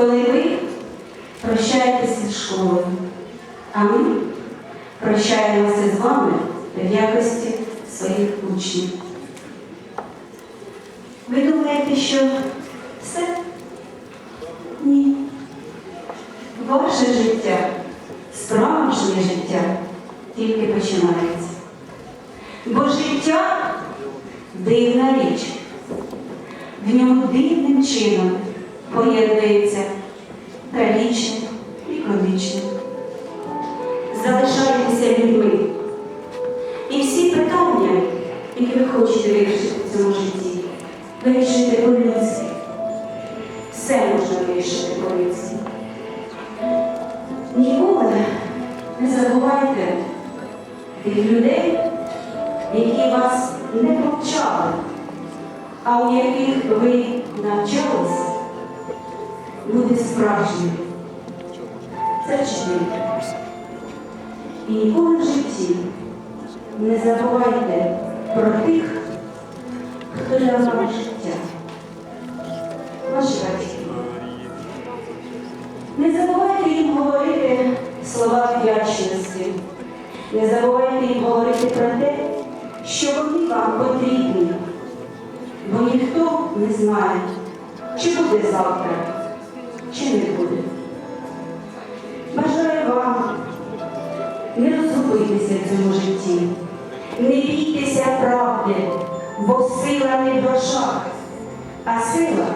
коли ви прощаєтеся з школою, а ми прощаємося з вами в якості своїх учнів. Ви думаєте, що все? Ні. Ваше життя, справжнє життя тільки починається. Бо життя дивна річ. В ньому дивним чином поєднується трагічне і комічне. Залишайтеся людьми. І всі питання, які ви хочете вирішити в цьому житті, вирішити по-людськи. Все можна вирішити по-людськи. Ніколи не забувайте тих людей, які вас не повчали, а у яких ви навчались бути справжніми. Це вчитель. І ніколи в житті не забувайте про тих, хто дав вам життя. Ваші батьки. Не забувайте їм говорити слова вдячності. Не забувайте їм говорити про те, що вони вам потрібні. Бо ніхто не знає, чи буде завтра, чи. Бажаю вам не розгубитися в цьому житті, не бійтеся правди, бо сила не в грошах, а сила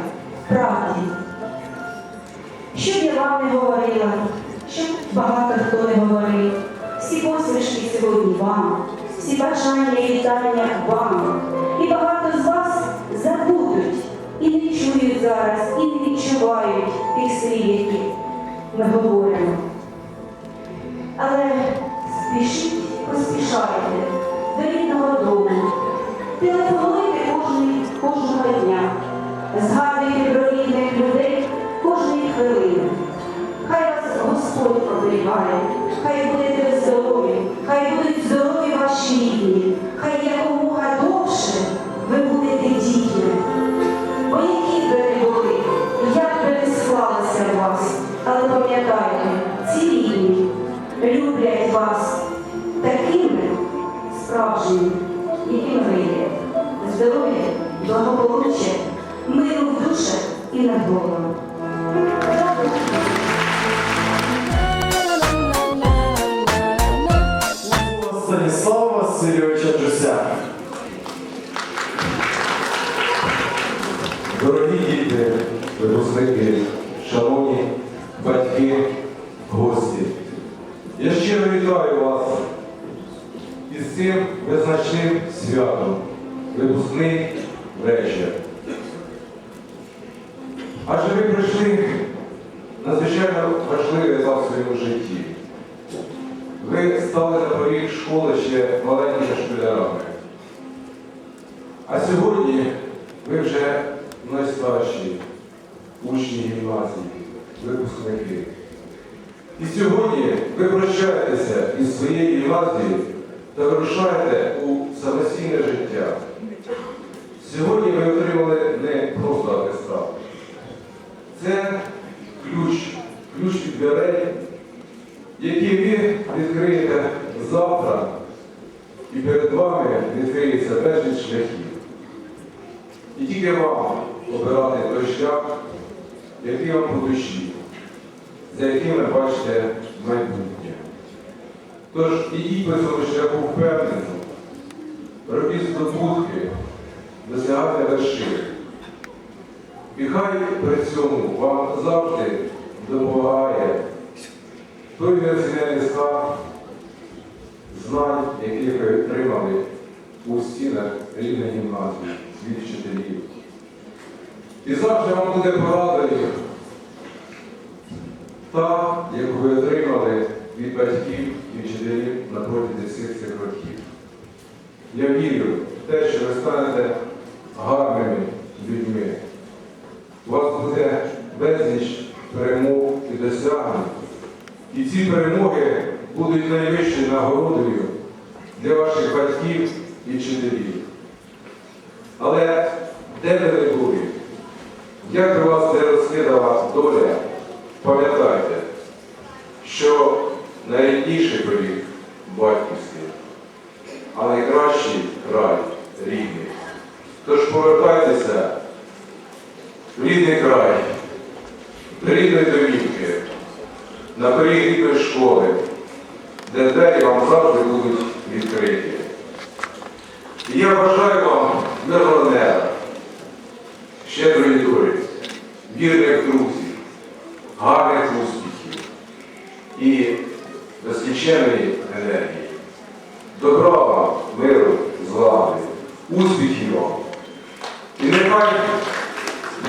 правді. Що я вам не говорила, щоб багато хто не говорив, всі посмішки сьогодні вам, всі бажання і вітання вам. І багато з вас забудуть і не чують зараз, і не відчувають тих слів, які ми говоримо. Але спішіть, поспішайте до рідного дому, телефонуйте кожного дня, згадуйте про рідних людей кожної хвилини. Хай вас Господь оберігає, хай будете здорові, хай будуть здорові ваші рідні, хай люблять вас такими справжніми, якими ви є. Здоров'я, благополуччя, миру в душах і над головами. Адже ви пройшли надзвичайно важливий етап в своєму житті. Ви стали на поріг школи ще маленькими школярами. А сьогодні ви вже найстарші учні гімназії, випускники. І сьогодні ви прощаєтеся із своєї гімназії та вирушаєте у самостійне життя. Сьогодні ви отримали не просто атестат. Це ключ, ключ від дверей, які ви відкриєте завтра, і перед вами відкриється безліч шляхів. І тільки вам обирати той шлях, який вам по душі, за яким ви бачите майбутнє. Тож ідіть по цьому шляху впевнено, робіть здобутки, досягайте вершин. І хай при цьому вам завжди допомагає той неоцінений склад знань, які ви отримали у стінах рідної гімназії від вчителів. І завжди вам буде порадою та, яку ви отримали від батьків і вчителів на протязі всіх цих років. Я вірю в те, що ви станете гарними людьми. У вас буде безліч перемог і досягнень. І ці перемоги будуть найвищою нагородою для ваших батьків і вчителів. Але де ви були? Як вас не розслідувала доля, пам'ятайте, що найрідніший поріг батьківський, а найкращий край рідний. Тож повертайтеся в рідний край, до рідної домівки, на період школи, де двері вам завжди будуть відкриті. І я бажаю вам мирного неба, щедрої долі, вірних друзів, гарних успіхів і нескінченної енергії. Добра вам, миру, злагоди, успіхів вам. І нехай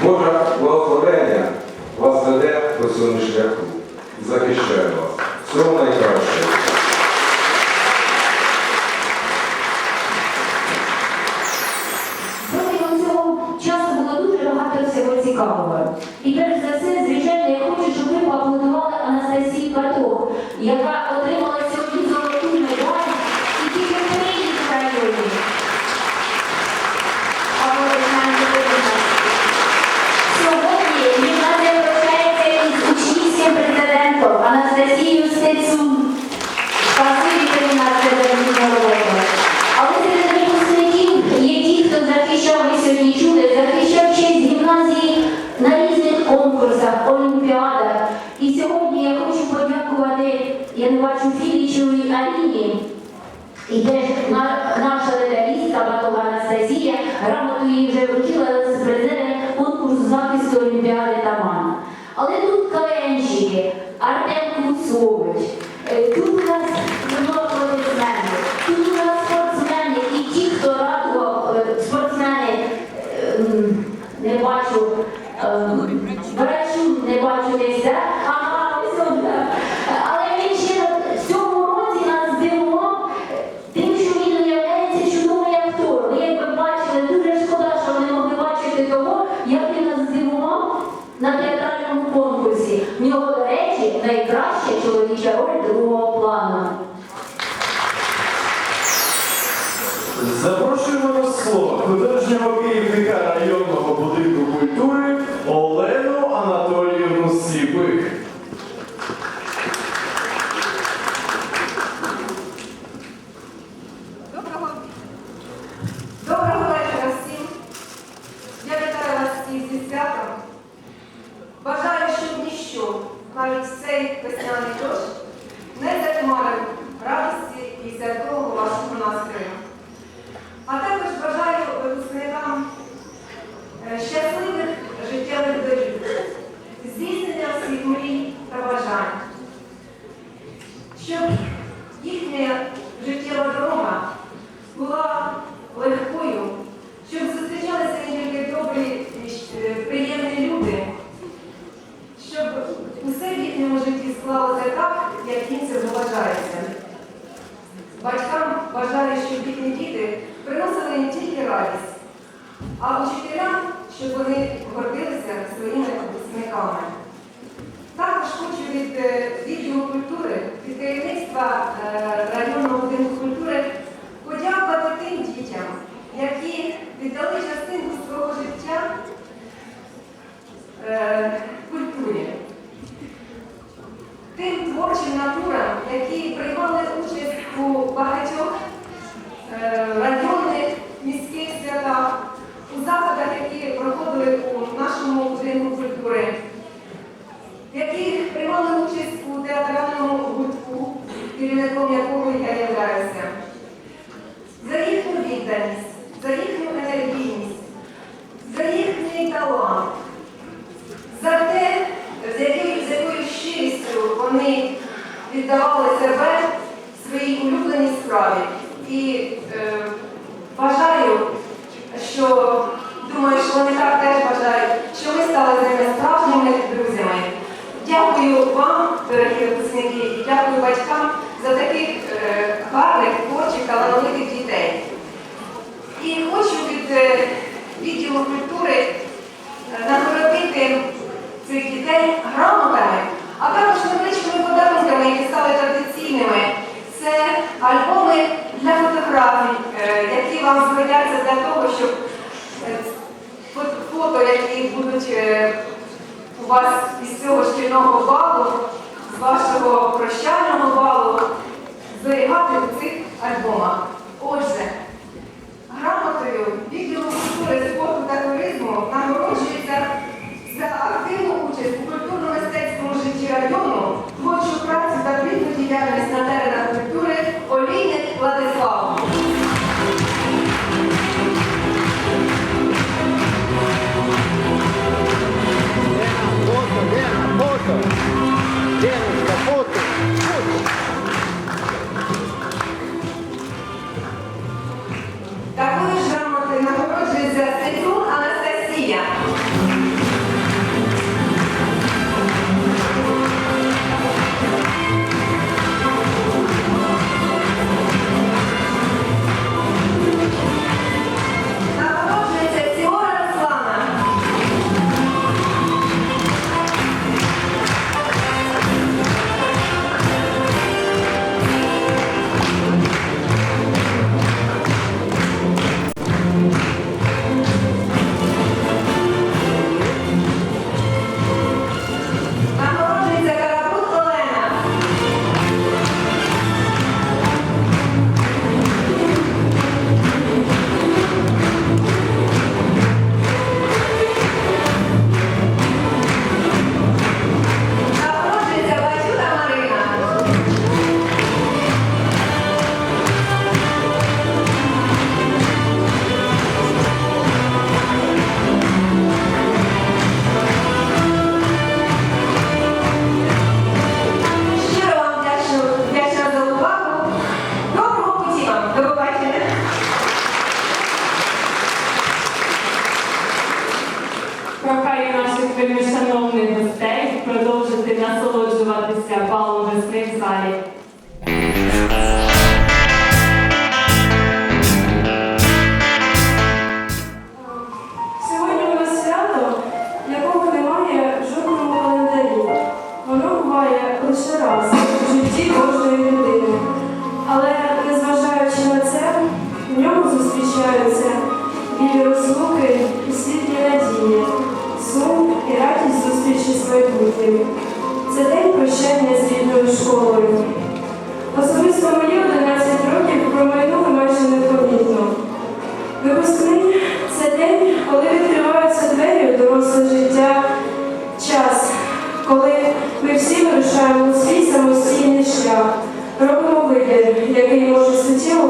Боже благословення вас веде по цьому шляху. Захищає вас. Всього найкращого. цікавого. І перш за Ramotli, Assim, segurem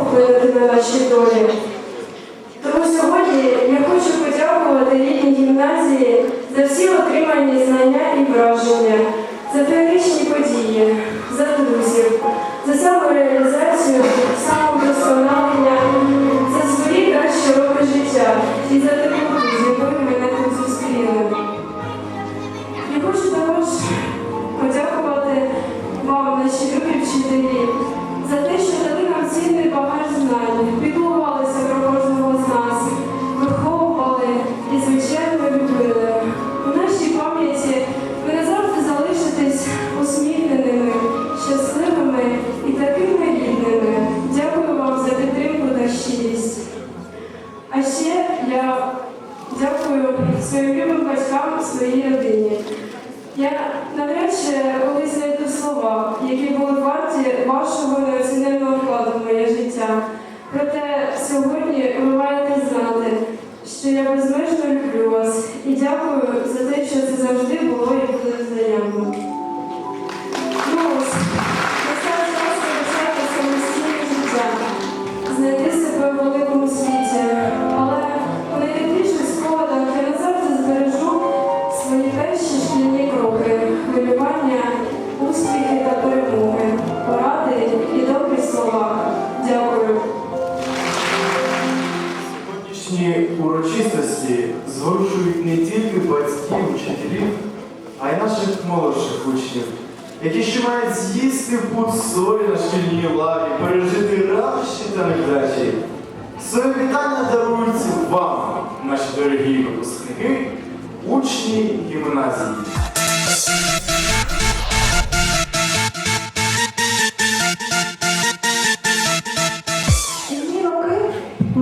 покладену на наші долі. Тому сьогодні я хочу подякувати рідній гімназії за всі отримані знання і враження, за теоричні події, за друзів, за самореалізацію, самовдосконалення.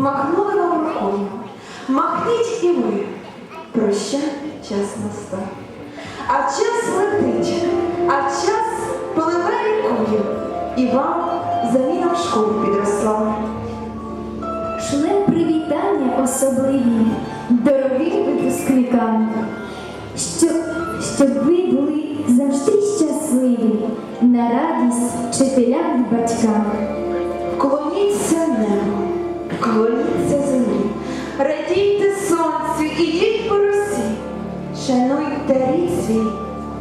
Махнули вам рукою. Махніть і ви. Прощай, час настав. А час летить, а час пливе рікою. І вам заміна в школу підросла. Шлем привітання особливі, дорогі випускникам, щоб, щоб ви були завжди щасливі на радість вчителям і батькам. Клоніться небо клоніться землі, радійте сонцю, ідіть по росі, шануйте рід свій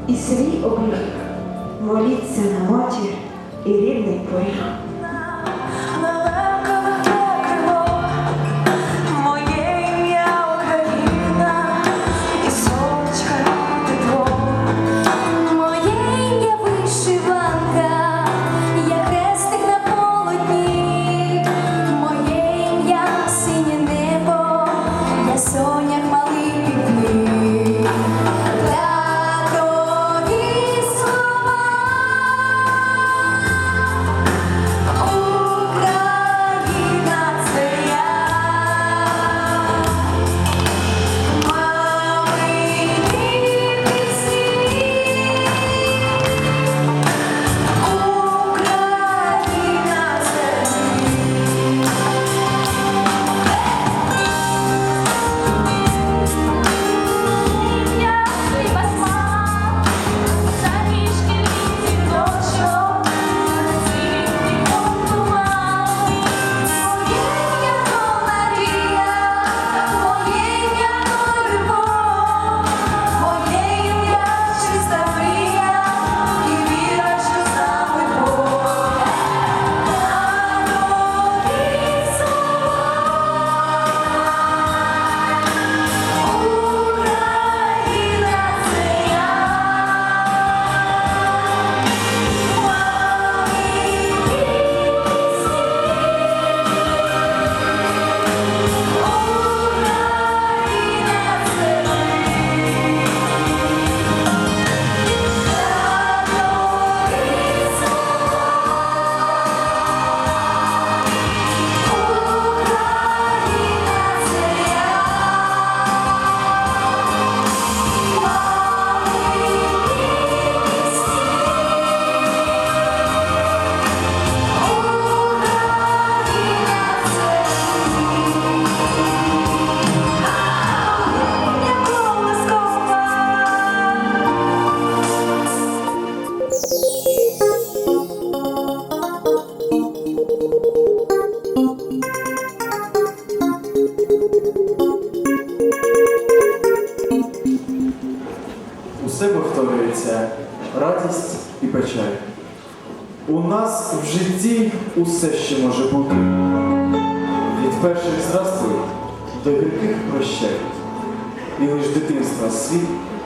і свій облік, моліться на матір і рідний поріг.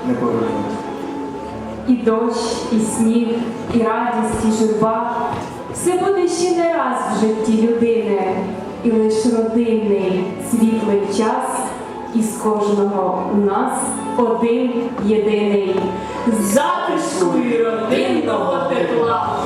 Не повернути. І дощ, і сніг, і радість, і журба. Все буде ще не раз в житті людини, і лиш родинний світлий час, із кожного у нас один єдиний затишку і родинного тепла.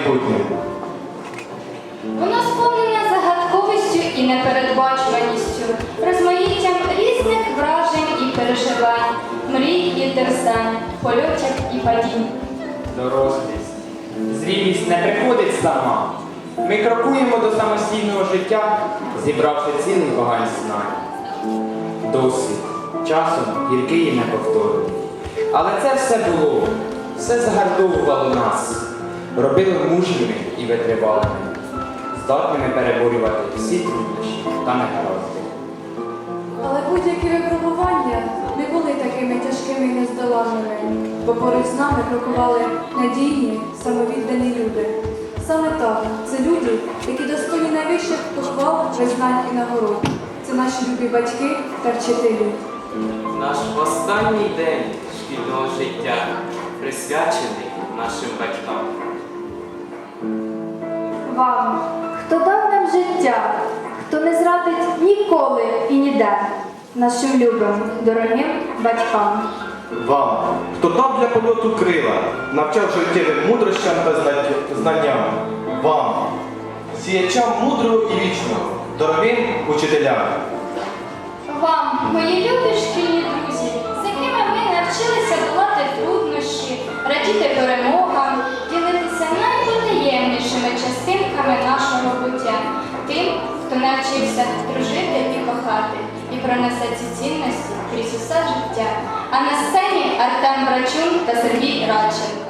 Майбутнім. Воно сповнене загадковістю і і непередбачуваністю, розмаїттям різних вражень і переживань, мрій і терзань, польотів і падінь. Дорослість. Зрілість не приходить сама. Ми крокуємо до самостійного життя, зібравши цілий вагань знань. Досвід. Часом гіркий і неповторний. Але це все було, все загартовувало нас, робило мужніми і витривалими, здатними переборювати всі труднощі та негаразди. Але будь-які випробування не були такими тяжкими і нездоланними, бо поруч з нами крокували надійні, самовіддані люди. Саме так, це люди, які достойні найвищих похвал, визнань і нагород. Це наші любі батьки та вчителі. Наш останній день шкільного життя присвячений нашим батькам. Вам, хто дав нам життя, хто не зрадить ніколи і ніде, нашим любим, дорогим батькам. Вам, хто дав для польоту крила, навчав життєвим мудрощам та знанням. Вам, сіячам мудрого і вічного, дорогим учителям. Вам, мої любі шкільні друзі, з якими ми навчилися долати труднощі, радіти перемогам, частинками нашого буття, тим, хто навчився дружити і кохати, і пронесе ці цінності крізь усе життя. А на сцені Артем Брачун та Сергій Радченко.